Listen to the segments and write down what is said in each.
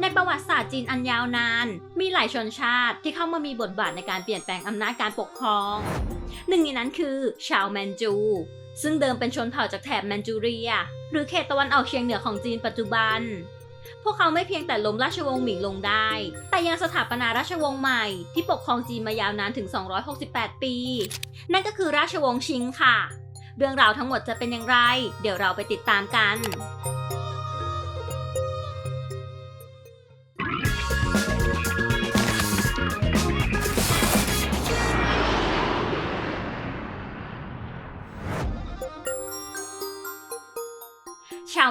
ในประวัติศาสตร์จีนอันยาวนาน มีหลายชนชาติที่เข้ามามีบทบาทในการเปลี่ยนแปลงอำนาจการปกครอง หนึ่งในนั้นคือชาวแมนจู ซึ่งเดิมเป็นชนเผ่าจากแถบแมนจูเรีย หรือเขตตะวันออกเฉียงเหนือของจีนปัจจุบัน พวกเขาไม่เพียงแต่ล้มราชวงศ์หมิงลงได้ แต่ยังสถาปนาราชวงศ์ใหม่ที่ปกครองจีนมายาวนานถึง 268 ปี นั่นก็คือราชวงศ์ชิงค่ะ เรื่องราวทั้งหมดจะเป็นอย่างไร เดี๋ยวเราไปติดตามกัน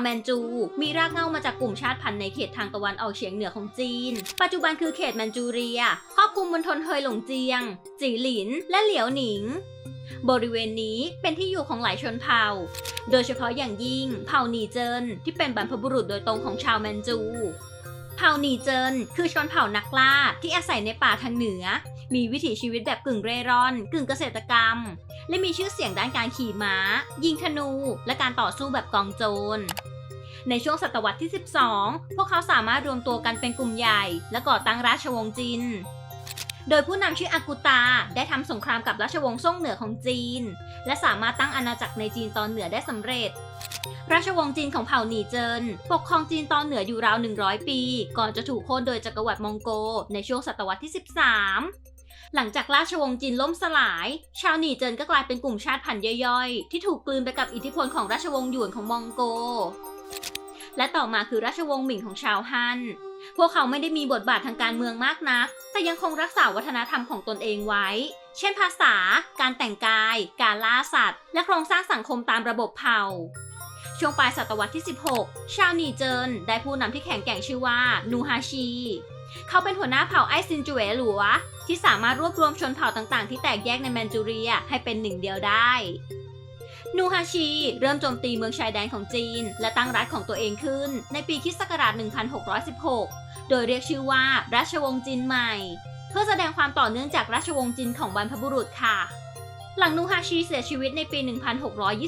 แมนจู มีรากเหง้ามาจากกลุ่มชาติพันธุ์ในเขตทางตะวันออกเฉียงเหนือของจีน ปัจจุบันคือเขตแมนจูเรียครอบคลุมมณฑลเฮยหลงเจียง จีหลิน และเหลียวหนิง บริเวณนี้เป็นที่อยู่ของหลายชนเผ่า โดยเฉพาะอย่างยิ่งเผ่าหนีเจินที่เป็นบรรพบุรุษโดยตรงของชาวแมนจู เผ่าหนีเจินคือชนเผ่านักล่าที่อาศัยในป่าทางเหนือมีวิถีชีวิตแบบกึ่งเร่ร่อน กึ่งเกษตรกรรม และมีชื่อเสียงด้านการขี่ม้า ยิงธนู และการต่อสู้แบบกองโจร ในช่วงศตวรรษที่ 12 พวกเขาสามารถรวมตัวกันเป็นกลุ่มใหญ่ และก่อตั้งราชวงศ์จินโดยผู้นำชื่ออากุตาได้ทำสงครามกับราชวงศ์ซ่งเหนือของจีน และสามารถตั้งอาณาจักรในจีนตอนเหนือได้สำเร็จ ราชวงศ์จีนของเผ่าหนีเจิน ปกครองจีนตอนเหนืออยู่ราว 100 ปี ก่อนจะถูกโค่นโดยจักรวรรดิมองโกในช่วงศตวรรษที่ 13หลังจากราชวงศ์จีนล่มสลาย ชาวหนีเจินก็กลายเป็นกลุ่มชาติพันธุ์ย่อยๆ ที่ถูกกลืนไปกับอิทธิพลของราชวงศ์หยวนของมองโก และต่อมาคือราชวงศ์หมิงของชาวฮั่น พวกเขาไม่ได้มีบทบาททางการเมืองมากนัก แต่ยังคงรักษาวัฒนธรรมของตนเองไว้ เช่นภาษา การแต่งกาย การล่าสัตว์ และโครงสร้างสังคมตามระบบเผ่า ช่วงปลายศตวรรษที่ 16 ชาวหนีเจินได้ผู้นำที่แข็งแกร่งชื่อว่านูฮาชีเขาเป็นหัวหน้าเผ่าไอซินจูเอหลัวที่สามารถรวบรวมชนเผ่าต่างๆ ที่แตกแยกในแมนจูเรียให้เป็นหนึ่งเดียวได้ นูฮาชีเริ่มโจมตีเมืองชายแดนของจีน และตั้งรัฐของตัวเองขึ้น ในปีคิสต์ศักราช 1616 โดยเรียกชื่อว่าราชวงศ์จีนใหม่ เพื่อแสดงความต่อเนื่องจากราชวงศ์จีนของบรรพบุรุษค่ะ หลังนูฮาชีเสียชีวิตในปี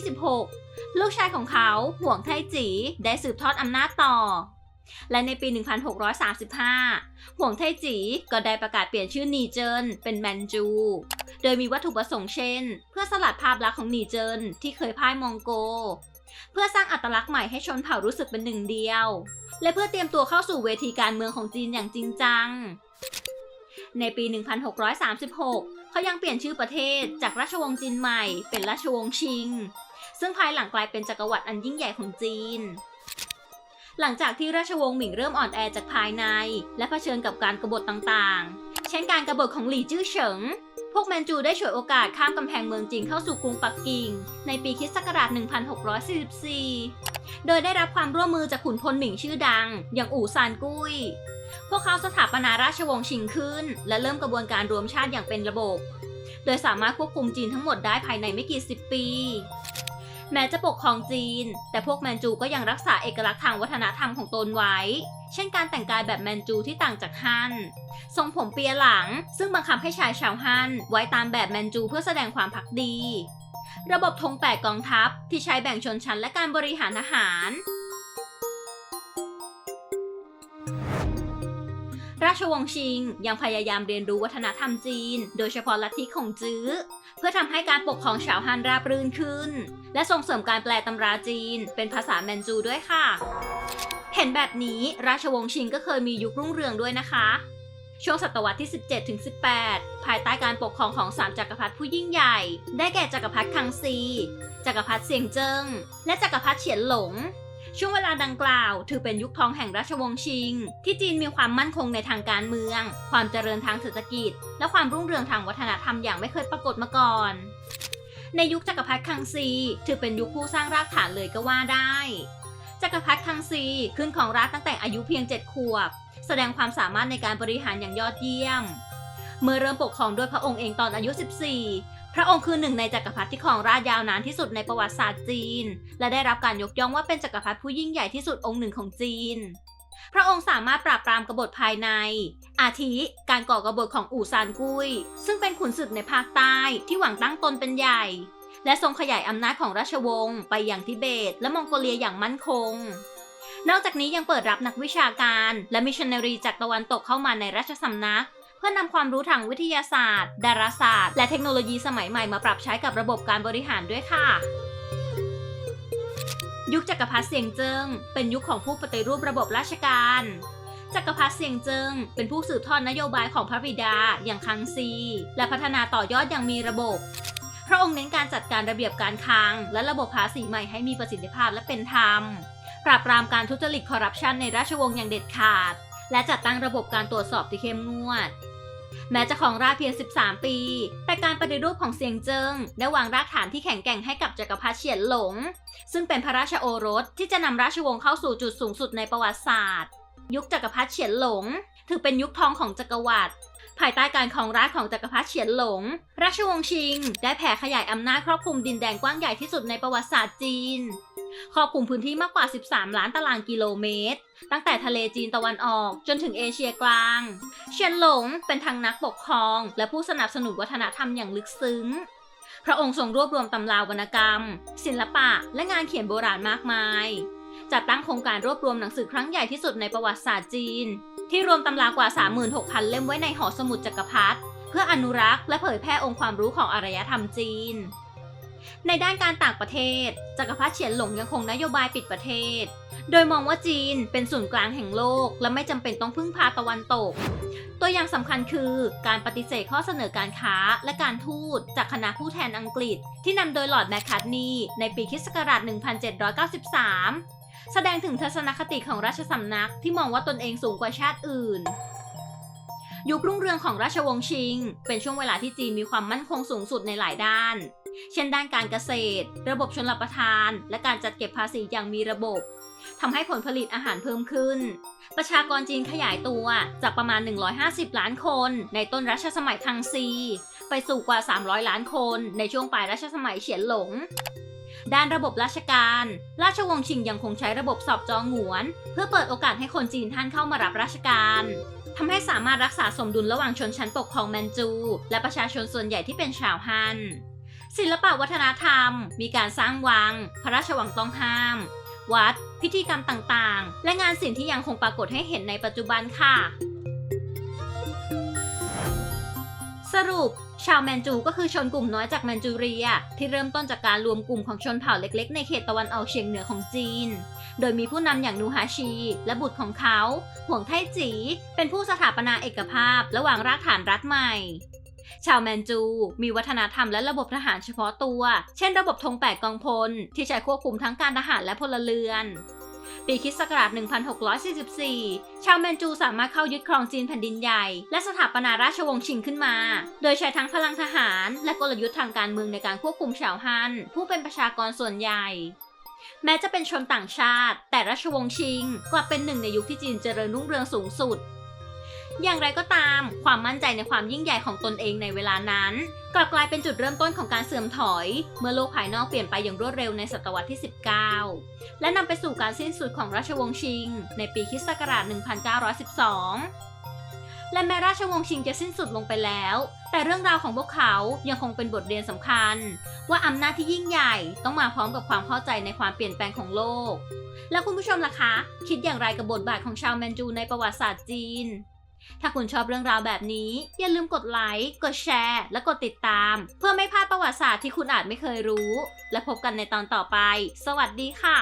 1626 ลูกชายของเขาห่วงไทจีได้สืบทอดอำนาจต่อ และในปี 1635 ห่วงไทจีก็ได้ประกาศเปลี่ยนชื่อนีเจินเป็นแมนจู โดยมีวัตถุประสงค์เช่น เพื่อสลัดภาพลักษณ์ของนีเจินที่เคยพ่ายมองโก เพื่อสร้างอัตลักษณ์ใหม่ให้ชนเผ่ารู้สึกเป็นหนึ่งเดียว และเพื่อเตรียมตัวเข้าสู่เวทีการเมืองของจีนอย่างจริงจัง ในปี 1636 เขายังเปลี่ยนชื่อประเทศจากราชวงศ์จีนใหม่เป็นราชวงศ์ชิง ซึ่งภายหลังกลายเป็นจักรวรรดิอันยิ่งใหญ่ของจีน หลังจากที่ราชวงศ์หมิงเริ่มอ่อนแอจากภายใน และเผชิญกับการกบฏต่างๆ เช่นการกบฏของหลี่จื้อเฉิง พวกแมนจูได้ฉวยโอกาสข้ามกำแพงเมืองจีนเข้าสู่กรุงปักกิ่ง ในปีคศ1644 โดยได้รับความร่วมมือจากขุนพลหมิงชื่อดัง อย่างอู่ซานกุ้ย พวกเขาสถาปนาราชวงศ์ชิงขึ้น และเริ่มกระบวนการรวมชาติอย่างเป็นระบบ โดยสามารถควบคุมจีนทั้งหมดได้ภายในไม่กี่สิบปี แม้จะปกครองจีน แต่พวกแมนจูก็ยังรักษาเอกลักษณ์ทางวัฒนธรรมของตนไว้ เช่นการแต่งกายแบบแมนจูที่ต่างจากฮั่น ทรงผมเปียหลัง ซึ่งบังคับให้ชายชาวฮั่นไว้ตามแบบแมนจูเพื่อแสดงความพักดี ระบบธงแปดกองทัพที่ใช้แบ่งชนชั้นและการบริหารทหารราชวงศ์ชิงยังพยายามเรียนรู้วัฒนธรรมจีน โดยเฉพาะลัทธิของจื้อ เพื่อทำให้การปกครองชาวฮันราบรื่นขึ้น และส่งเสริมการแปลตำราจีน เป็นภาษาแมนจูด้วยค่ะ เห็นแบบนี้ราชวงศ์ชิงก็เคยมียุครุ่งเรืองด้วยนะคะ ช่วงศตวรรษที่ 17ถึง18 ภายใต้การปกครองของสามจักรพรรดิผู้ยิ่งใหญ่ ได้แก่จักรพรรดิคังซี จักรพรรดิเซียงเจิ้ง และจักรพรรดิเฉียนหลงช่วงเวลาดังกล่าว ถือเป็นยุคทองแห่งราชวงศ์ชิง ที่จีนมีความมั่นคงในทางการเมือง ความเจริญทางเศรษฐกิจ และความรุ่งเรืองทางวัฒนธรรมอย่างไม่เคยปรากฏมาก่อน ในยุคจักรพรรดิคังซี ถือเป็นยุคผู้สร้างรากฐานเลยก็ว่าได้ จักรพรรดิคังซีขึ้นของราชตั้งแต่อายุเพียง 7 ขวบ แสดงความสามารถในการบริหารอย่างยอดเยี่ยม เมื่อเริ่มปกครองด้วยพระองค์เองตอนอายุ 14 พระองค์คือหนึ่งในจักรพรรดิที่ครองราชย์ยาวนานที่สุดในประวัติศาสตร์จีน และได้รับการยกย่องว่าเป็นจักรพรรดิผู้ยิ่งใหญ่ที่สุดองค์หนึ่งของจีน พระองค์สามารถปราบปรามกบฏภายใน อาทิ การก่อกบฏของอู่ซานกุย ซึ่งเป็นขุนศึกในภาคใต้ที่หวังตั้งตนเป็นใหญ่ และทรงขยายอำนาจของราชวงศ์ไปอย่างทิเบต และมองโกเลียอย่างมั่นคง นอกจากนี้ยังเปิดรับนักวิชาการและมิชชันนารีจากตะวันตกเข้ามาในราชสำนักเพื่อนำความรู้ทางวิทยาศาสตร์ ดาราศาสตร์ และเทคโนโลยีสมัยใหม่มาปรับใช้กับระบบการบริหารด้วยค่ะ ยุคจักรพรรดิเสียงเจิ้งเป็นยุคของผู้ปฏิรูประบบราชการ จักรพรรดิเสียงเจิ้งเป็นผู้สืบทอดนโยบายของพระบิดาอย่างคังซี และพัฒนาต่อยอดอย่างมีระบบ พระองค์เน้นการจัดการระเบียบการคลัง และระบบภาษีใหม่ให้มีประสิทธิภาพและเป็นธรรม ปราบปรามการทุจริตคอร์รัปชันในราชวงศ์อย่างเด็ดขาด และจัดตั้งระบบการตรวจสอบที่เข้มงวด แม้จะของราชเพียง 13 ปี แต่การปฏิรูปของเซียงเจิ้งได้วางรากฐานที่แข็งแกร่งให้กับจักรพรรดิเฉียนหลง ซึ่งเป็นพระราชโอรสที่จะนำราชวงศ์เข้าสู่จุดสูงสุดในประวัติศาสตร์ ยุคจักรพรรดิเฉียนหลง ถือเป็นยุคทองของจักรวรรดิ ภายใต้การครองราชของจักรพรรดิเฉียนหลง ราชวงศ์ชิง ได้แผ่ขยายอำนาจครอบคลุมดินแดนกว้างใหญ่ที่สุดในประวัติศาสตร์จีน ครอบคลุมพื้นที่มากกว่า 13 ล้านตารางกิโลเมตร ตั้งแต่ทะเลจีนตะวันออกจนถึงเอเชียกลาง เฉียนหลงเป็นทั้งนักปกครอง และผู้สนับสนุนวัฒนธรรมอย่างลึกซึ้งพระองค์ทรงรวบรวมตำราวรรณกรรม ศิลปะ และงานเขียนโบราณมากมาย จัดตั้งโครงการรวบรวมหนังสือครั้งใหญ่ที่สุดในประวัติศาสตร์จีน ที่รวมตำรากว่า 36,000 เล่มไว้ในหอสมุดจักรพรรดิเพื่ออนุรักษ์และเผยแพร่องค์ความรู้ของอารยธรรมจีน ในด้านการต่างประเทศ จักรพรรดิเฉียนหลงยังคงนโยบายปิดประเทศ โดยมองว่าจีนเป็นศูนย์กลางแห่งโลก และไม่จำเป็นต้องพึ่งพาตะวันตก ตัวอย่างสำคัญคือการปฏิเสธข้อเสนอการค้าและการทูตจากคณะผู้แทนอังกฤษ ที่นำโดยลอร์ดแมคคัตนีย์ในปีคศ1793 แสดงถึงทัศนคติของราชสำนักที่มองว่าตนเองสูงกว่าชาติอื่น ยุครุ่งเรืองของราชวงศ์ชิง เป็นช่วงเวลาที่จีนมีความมั่นคงสูงสุดในหลายด้าน เช่นด้านการเกษตร ระบบชนรับประทาน และการจัดเก็บภาษีอย่างมีระบบทำให้ผลผลิตอาหารเพิ่มขึ้น ประชากรจีนขยายตัวจากประมาณ 150 ล้านคน ในต้นรัชสมัยคังซี ไปสู่กว่า 300 ล้านคนในช่วงปลายรัชสมัยเฉียนหลง ด้านระบบราชการ ราชวงศ์ชิงยังคงใช้ระบบสอบจองหงวน เพื่อเปิดโอกาสให้คนจีนท่านเข้ามารับราชการทำให้สามารถรักษาสมดุลระหว่างชนชั้นปกครองแมนจู และประชาชนส่วนใหญ่ที่เป็นชาวฮัน ศิลปวัฒนธรรม มีการสร้างวัง พระราชวังต้องห้าม วัด พิธีกรรมต่างๆ และงานศิลป์ที่ยังคงปรากฏให้เห็นในปัจจุบันค่ะ สรุป ชาวแมนจูก็คือชนกลุ่มน้อยจากแมนจูเรีย ที่เริ่มต้นจากการรวมกลุ่มของชนเผ่าเล็กๆ ในเขตตะวันออกเฉียงเหนือของจีน โดยมีผู้นำอย่างนูฮาชี และบุตรของเขา ห่วงไทจี เป็นผู้สถาปนาเอกภาพ และวางรากฐานรัฐใหม่ ชาวแมนจูมีวัฒนธรรมและระบบทหารเฉพาะตัว เช่น ระบบธงแปดกองพล ที่ใช้ควบคุมทั้งการทหารและพลเรือน ปีคริสต์ศักราช 1644 ชาวแมนจูสามารถเข้ายึดครองจีนแผ่นดินใหญ่ และสถาปนาราชวงศ์ชิงขึ้นมา โดยใช้ทั้งพลังทหาร และกลยุทธ์ทางการเมืองในการควบคุมชาวฮั่นผู้เป็นประชากรส่วนใหญ่แม้จะเป็นชนต่างชาติ แต่ราชวงศ์ชิงกลับเป็นหนึ่งในยุคที่จีนเจริญรุ่งเรืองสูงสุด อย่างไรก็ตาม ความมั่นใจในความยิ่งใหญ่ของตนเองในเวลานั้น กลับกลายเป็นจุดเริ่มต้นของการเสื่อมถอย เมื่อโลกภายนอกเปลี่ยนไปอย่างรวดเร็วในศตวรรษที่ 19 และนำไปสู่การสิ้นสุดของราชวงศ์ชิง ในปีคศักราช1912 และแม้ราชวงศ์ชิงจะสิ้นสุดลงไปแล้ว แต่เรื่องราวของพวกเขายังคงเป็นบทเรียนสำคัญ ว่าอำนาจที่ยิ่งใหญ่ต้องมาพร้อมกับความเข้าใจในความเปลี่ยนแปลงของโลก แล้วคุณผู้ชมล่ะคะ คิดอย่างไรกับบทบาทของชาวแมนจูในประวัติศาสตร์จีน ถ้าคุณชอบเรื่องราวแบบนี้ อย่าลืมกดไลค์ กดแชร์ และกดติดตาม เพื่อไม่พลาดประวัติศาสตร์ที่คุณอาจไม่เคยรู้ และพบกันในตอนต่อไป สวัสดีค่ะ